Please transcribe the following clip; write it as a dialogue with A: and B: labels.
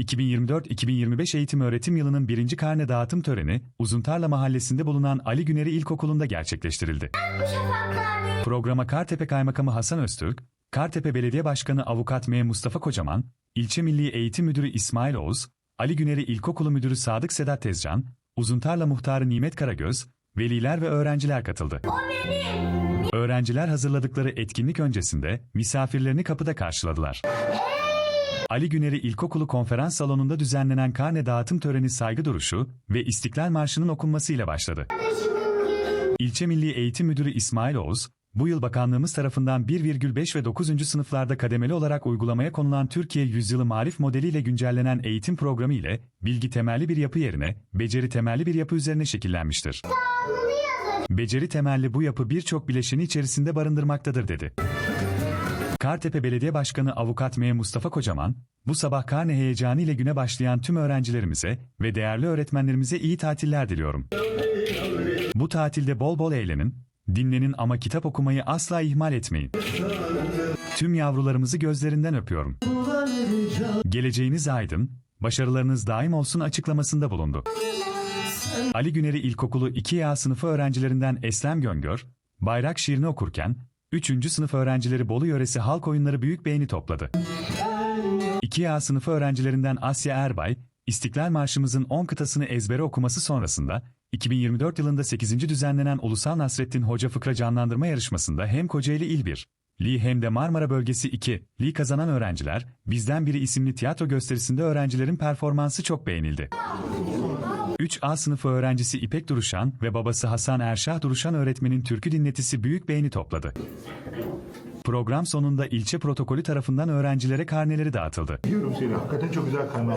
A: 2024-2025 eğitim öğretim yılının birinci karne dağıtım töreni, Uzuntarla Mahallesi'nde bulunan Ali Güneri İlkokulu'nda gerçekleştirildi. Programa Kartepe Kaymakamı Hasan Öztürk, Kartepe Belediye Başkanı Avukat M. Mustafa Kocaman, İlçe Milli Eğitim Müdürü İsmail Oğuz, Ali Güneri İlkokulu Müdürü Sadık Sedat Tezcan, Uzuntarla Muhtarı Nimet Karagöz, veliler ve öğrenciler katıldı. Öğrenciler hazırladıkları etkinlik öncesinde misafirlerini kapıda karşıladılar. Ali Güneri İlkokulu konferans salonunda düzenlenen karne dağıtım töreni saygı duruşu ve İstiklal Marşı'nın okunmasıyla başladı. İlçe Milli Eğitim Müdürü İsmail Oğuz, bu yıl bakanlığımız tarafından 1,5 ve 9. sınıflarda kademeli olarak uygulamaya konulan Türkiye Yüzyılı Marif modeliyle güncellenen eğitim programı ile bilgi temelli bir yapı yerine beceri temelli bir yapı üzerine şekillenmiştir. Beceri temelli bu yapı birçok bileşeni içerisinde barındırmaktadır dedi. Kartepe Belediye Başkanı Avukat M. Mustafa Kocaman, bu sabah karne heyecanı ile güne başlayan tüm öğrencilerimize ve değerli öğretmenlerimize iyi tatiller diliyorum. Bu tatilde bol bol eğlenin, dinlenin ama kitap okumayı asla ihmal etmeyin. Tüm yavrularımızı gözlerinden öpüyorum. Geleceğiniz aydın, başarılarınız daim olsun açıklamasında bulundu. Ali Güneri İlkokulu 2A sınıfı öğrencilerinden Eslem Göngör, bayrak şiirini okurken, 3. sınıf öğrencileri Bolu yöresi halk oyunları büyük beğeni topladı. 2A sınıfı öğrencilerinden Asya Erbay, İstiklal Marşımızın 10 kıtasını ezbere okuması sonrasında, 2024 yılında 8. düzenlenen Ulusal Nasrettin Hoca Fıkra Canlandırma Yarışması'nda hem Kocaeli İl 1, Li hem de Marmara Bölgesi 2, Li kazanan öğrenciler, Bizden Biri isimli tiyatro gösterisinde öğrencilerin performansı çok beğenildi. 3A sınıfı öğrencisi İpek Duruşan ve babası Hasan Erşah Duruşan öğretmenin türkü dinletisi büyük beğeni topladı. Program sonunda ilçe protokolü tarafından öğrencilere karneleri dağıtıldı.
B: Biliyorum seni. Hakikaten çok güzel karne.